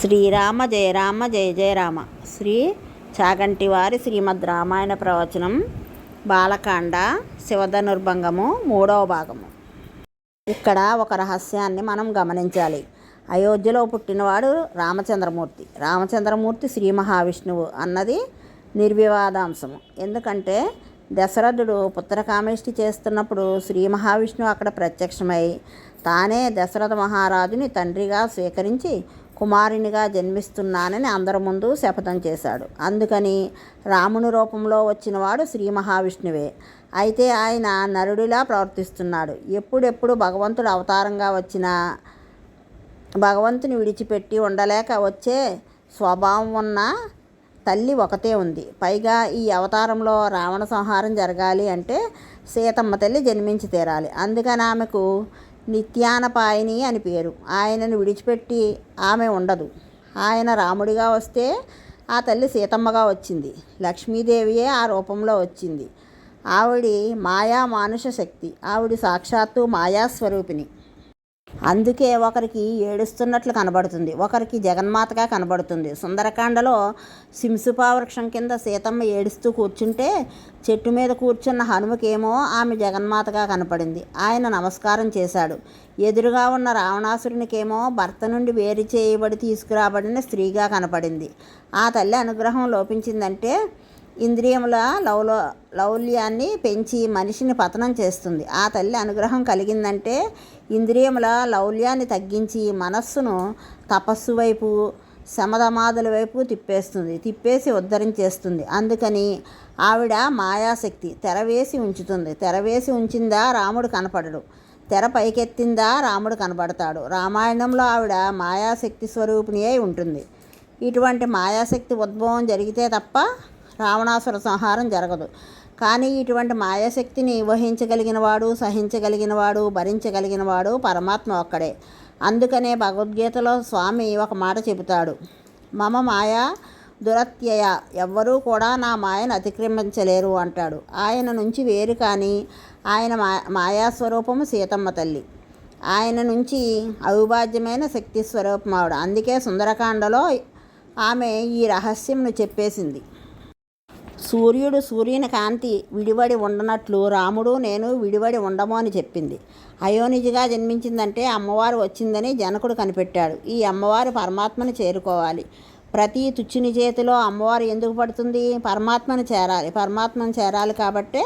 శ్రీరామ జయ రామ జయ జయ రామ. శ్రీ చాగంటి వారి శ్రీమద్ రామాయణ ప్రవచనం బాలకాండ శివధనుర్భంగము మూడవ భాగము. ఇక్కడ ఒక రహస్యాన్ని మనం గమనించాలి. అయోధ్యలో పుట్టినవాడు రామచంద్రమూర్తి. రామచంద్రమూర్తి శ్రీ మహావిష్ణువు అన్నది నిర్వివాదాంశము. ఎందుకంటే దశరథుడు పుత్రకామేష్టి చేస్తున్నప్పుడు శ్రీ మహావిష్ణువు అక్కడ ప్రత్యక్షమై తానే దశరథ మహారాజుని తండ్రిగా స్వీకరించి కుమారునిగా జన్మిస్తున్నానని అందరి ముందు శపథం చేశాడు. అందుకని రాముని రూపంలో వచ్చినవాడు శ్రీ మహావిష్ణువే. అయితే ఆయన నరుడిలా ప్రవర్తిస్తున్నాడు. ఎప్పుడెప్పుడు భగవంతుడు అవతారంగా వచ్చినా భగవంతుని విడిచిపెట్టి ఉండలేక వచ్చే స్వభావం ఉన్న తల్లి ఒకతే ఉంది. పైగా ఈ అవతారంలో రావణ సంహారం జరగాలి అంటే సీతమ్మ తల్లి జన్మించి తీరాలి. అందుకని ఆమెకు నిత్యానపాయని అని పేరు. ఆయనను విడిచిపెట్టి ఆమె ఉండదు. ఆయన రాముడిగా వస్తే ఆ తల్లి సీతమ్మగా వచ్చింది. లక్ష్మీదేవియే ఆ రూపంలో వచ్చింది. ఆవిడి మాయా మానుష శక్తి. ఆవిడ సాక్షాత్తు మాయాస్వరూపిణి. అందుకే ఒకరికి ఏడుస్తున్నట్లు కనబడుతుంది. ఒకరికి జగన్మాతగా కనబడుతుంది. సుందరకాండలో సింసుపా వృక్షం కింద సీతమ్మ ఏడుస్తూ కూర్చుంటే చెట్టు మీద కూర్చున్న హనుమకేమో ఆమె జగన్మాతగా కనపడింది. ఆయన నమస్కారం చేశాడు. ఎదురుగా ఉన్న రావణాసురునికేమో భర్త నుండి వేరు చేయబడి తీసుకురాబడిన స్త్రీగా కనపడింది. ఆ తల్లి అనుగ్రహం లోపించిందంటే ఇంద్రియముల లౌలో లౌల్యాన్ని పెంచి మనిషిని పతనం చేస్తుంది. ఆ తల్లి అనుగ్రహం కలిగిందంటే ఇంద్రియముల లౌల్యాన్ని తగ్గించి మనస్సును తపస్సు వైపు శమధమాదుల వైపు తిప్పేస్తుంది. తిప్పేసి ఉద్ధరించేస్తుంది. అందుకని ఆవిడ మాయాశక్తి తెరవేసి ఉంచుతుంది. తెరవేసి ఉంచిందా రాముడు కనపడడు. తెర పైకెత్తిందా రాముడు కనబడతాడు. రామాయణంలో ఆవిడ మాయాశక్తి స్వరూపిణి అయి ఉంటుంది. ఇటువంటి మాయాశక్తి ఉద్భవం జరిగితే తప్ప రావణాసుర సంహారం జరగదు. కానీ ఇటువంటి మాయాశక్తిని వహించగలిగిన వాడు సహించగలిగిన వాడు భరించగలిగిన వాడు పరమాత్మ ఒక్కడే. అందుకనే భగవద్గీతలో స్వామి ఒక మాట చెబుతాడు. మమ మాయా దురత్యయ ఎవ్వరూ కూడా నా మాయను అతిక్రమించలేరు అంటాడు. ఆయన నుంచి వేరు కానీ ఆయన మా మాయాస్వరూపము సీతమ్మ తల్లి. ఆయన నుంచి అవిభాజ్యమైన శక్తి స్వరూపం ఆవిడ. అందుకే సుందరకాండలో ఆమె ఈ రహస్యంను చెప్పేసింది. సూర్యుడు సూర్యుని కాంతి విడివడి ఉండనట్లు రాముడు నేను విడివడి ఉండము అని చెప్పింది. అయోనిజిగా జన్మించిందంటే అమ్మవారు వచ్చిందని జనకుడు కనిపెట్టాడు. ఈ అమ్మవారు పరమాత్మను చేరుకోవాలి. ప్రతి తుచ్చిని చేతిలో అమ్మవారు ఎందుకు పడుతుంది? పరమాత్మను చేరాలి. పరమాత్మను చేరాలి కాబట్టే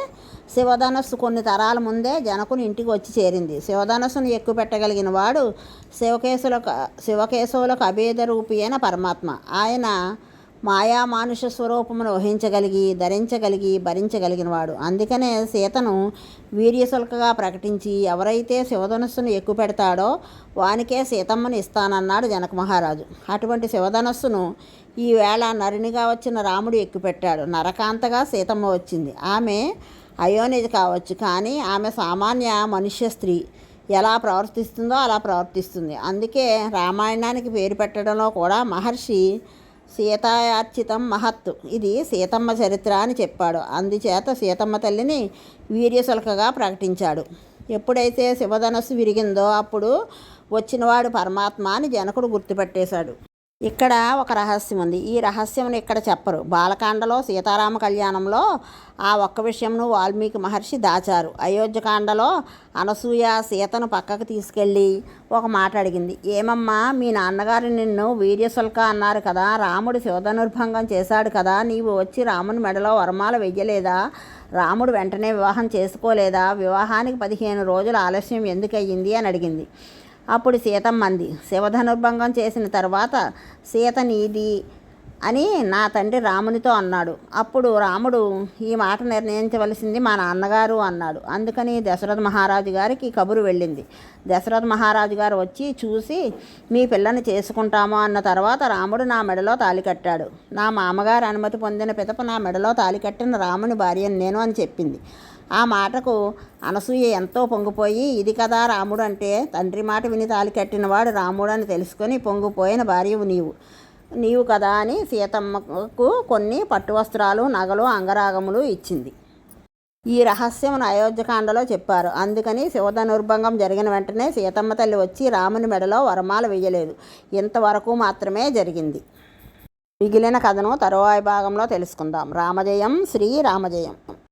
శివధనస్సు కొన్ని తరాల ముందే జనకుని ఇంటికి వచ్చి చేరింది. శివధనస్సును ఎక్కువ పెట్టగలిగిన వాడు శివకేశులకు శివకేశవులకు అభేద రూపి అయిన పరమాత్మ. ఆయన మాయామానుష స్వరూపమును వహించగలిగి ధరించగలిగి భరించగలిగినవాడు. అందుకనే సీతను వీర్యశుల్కగా ప్రకటించి ఎవరైతే శివధనస్సును ఎక్కువ పెడతాడో వానికే సీతమ్మను ఇస్తానన్నాడు జనక మహారాజు. అటువంటి శివధనస్సును ఈవేళ నరునిగా వచ్చిన రాముడు ఎక్కుపెట్టాడు. నరకాంతగా సీతమ్మ వచ్చింది. ఆమె అయోనిది కావచ్చు కానీ ఆమె సామాన్య మనుష్య స్త్రీ. ఎలా ప్రవర్తిస్తుందో అలా ప్రవర్తిస్తుంది. అందుకే రామాయణానికి పేరు పెట్టడంలో కూడా మహర్షి సీతాయార్చితం మహత్తు. ఇది సీతమ్మ చరిత్ర అని చెప్పాడు. అందుచేత సీతమ్మ తల్లిని వీర్యశులకగా ప్రకటించాడు. ఎప్పుడైతే శివధనస్సు విరిగిందో అప్పుడు వచ్చినవాడు పరమాత్మ అని జనకుడు గుర్తుపెట్టేశాడు. ఇక్కడ ఒక రహస్యం ఉంది. ఈ రహస్యం ఇక్కడ చెప్పరు. బాలకాండలో సీతారామ కళ్యాణంలో ఆ ఒక్క విషయంను వాల్మీకి మహర్షి దాచారు. అయోధ్యకాండలో అనసూయ సీతను పక్కకు తీసుకెళ్ళి ఒక మాట అడిగింది. ఏమమ్మా మీ నాన్నగారు నిన్ను వీర్యశుల్క అన్నారు కదా రాముడు శివధనుర్భంగం చేశాడు కదా నీవు వచ్చి రాముని మెడలో వరమాల వెయ్యలేదా? రాముడు వెంటనే వివాహం చేసుకోలేదా? వివాహానికి పదిహేను రోజుల ఆలస్యం ఎందుకయ్యింది? అని అడిగింది. అప్పుడు సీతమ్మంది శివధనుర్భంగం చేసిన తర్వాత సీత నీది? అని నా తండ్రి రామునితో అన్నాడు. అప్పుడు రాముడు ఈ మాట నిర్ణయించవలసింది మా నాన్నగారు అన్నాడు. అందుకని దశరథ మహారాజు గారికి కబురు వెళ్ళింది. దశరథ మహారాజు గారు వచ్చి చూసి మీ పిల్లని చేసుకుంటాము అన్న తర్వాత రాముడు నా మెడలో తాలి కట్టాడు. నా మామగారు అనుమతి పొందిన పితప నా మెడలో తాలి కట్టిన రాముని భార్యను నేను అని చెప్పింది. ఆ మాటకు అనసూయ ఎంతో పొంగిపోయి ఇది కదా రాముడు అంటే తండ్రి మాట విని తాలి కట్టినవాడు రాముడు అని తెలుసుకొని పొంగిపోయిన భార్యవు నీవు. నీవు కదా అని సీతమ్మకు కొన్ని పట్టు వస్త్రాలు నగలు అంగరాగములు ఇచ్చింది. ఈ రహస్యమును అయోధ్యకాండలో చెప్పారు. అందుకని శివధనుర్భంగం జరిగిన వెంటనే సీతమ్మ తల్లి వచ్చి రాముని మెడలో వరమాలు వేయలేదు ఇంతవరకు మాత్రమే జరిగింది. మిగిలిన కథను తరువాయి భాగంలో తెలుసుకుందాం. రామజయం శ్రీ రామజయం.